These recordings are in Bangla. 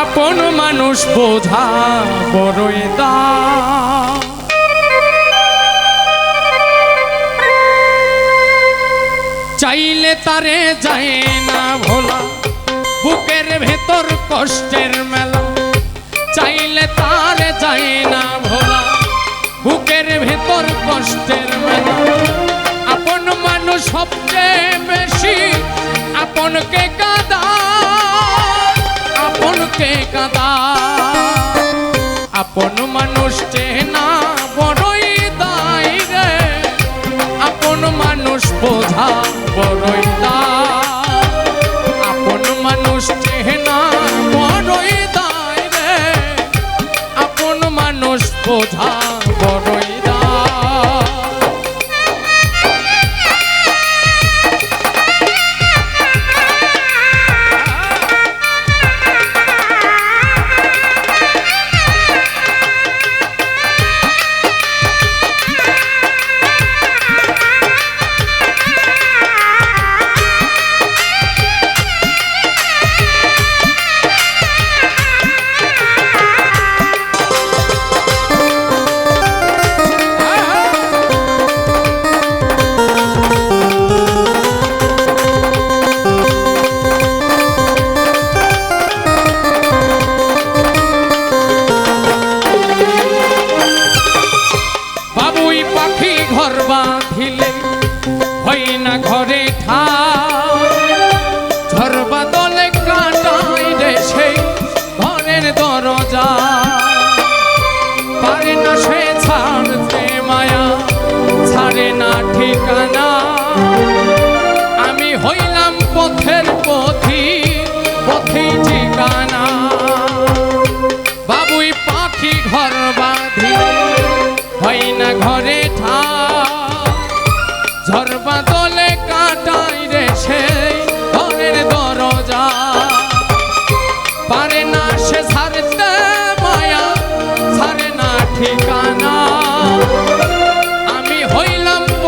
আপন মানুষ বোঝা বড়ই দা চাইলে তারে যায় না ভোলা, বুকের ভেতর কষ্টের মেলা। চাইলে তারে যায় না ভোলা, বুকের ভেতর কষ্টের মেলা। আপন মানুষ সবচেয়ে বেশি, আপনকে কাদা কাদা? আপন মানুষ চেনা বড়ই দায় রে। আপন মানুষ বোঝা বড়ই দা আপন মানুষ চেনা বড়ই দায় রে। আপন মানুষ বোঝা হই না ঘরে ঠাই। ঝড় বাদলে কাটাই রে ঘরের দরজা। পারে না সে ছাড়তে মায়া, ছাড়ে না ঠিকানা। আমি হইলাম পথের পথি পথি ঠিকানা।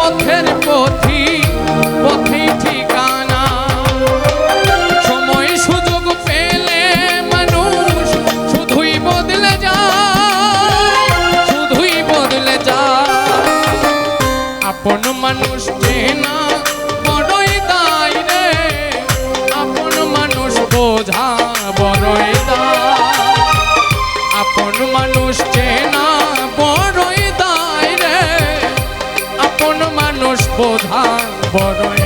পথের পথি পথি ঠিকানা। সময় সুযোগ পেলে মানুষ শুধুই বদলে যায়, শুধুই বদলে যায়। আপন মানুষ চেনা বড়ই দায় রে, আপন মানুষ বোঝা বড়ই দায়। আপন মানুষ চেনা বড়ই দায় রে, আপন মানুষ বোঝা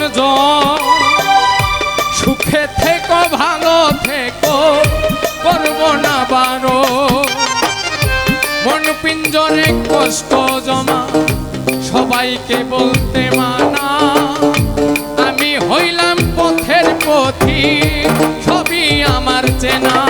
আপন সুখে থেকো, ভালো থেকো, করব না বারো। মন পিঞ্জরে কষ্ট জমা, সবাইকে বলতে মানা। আমি হইলাম পথের পথি, সবই আমার চেনা।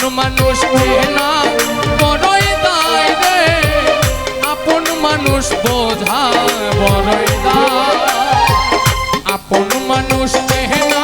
আপন মানুষ না বড়ই দায় রে। আপন মানুষ বোঝা বড়ই দায়। আপন মানুষ না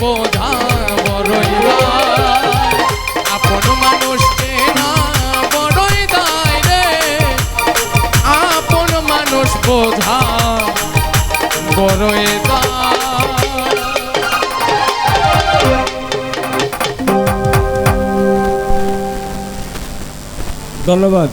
বোঝা বড়ই আপন মানুষ চেনা বড়ই দায় রে। আপন ধন্যবাদ।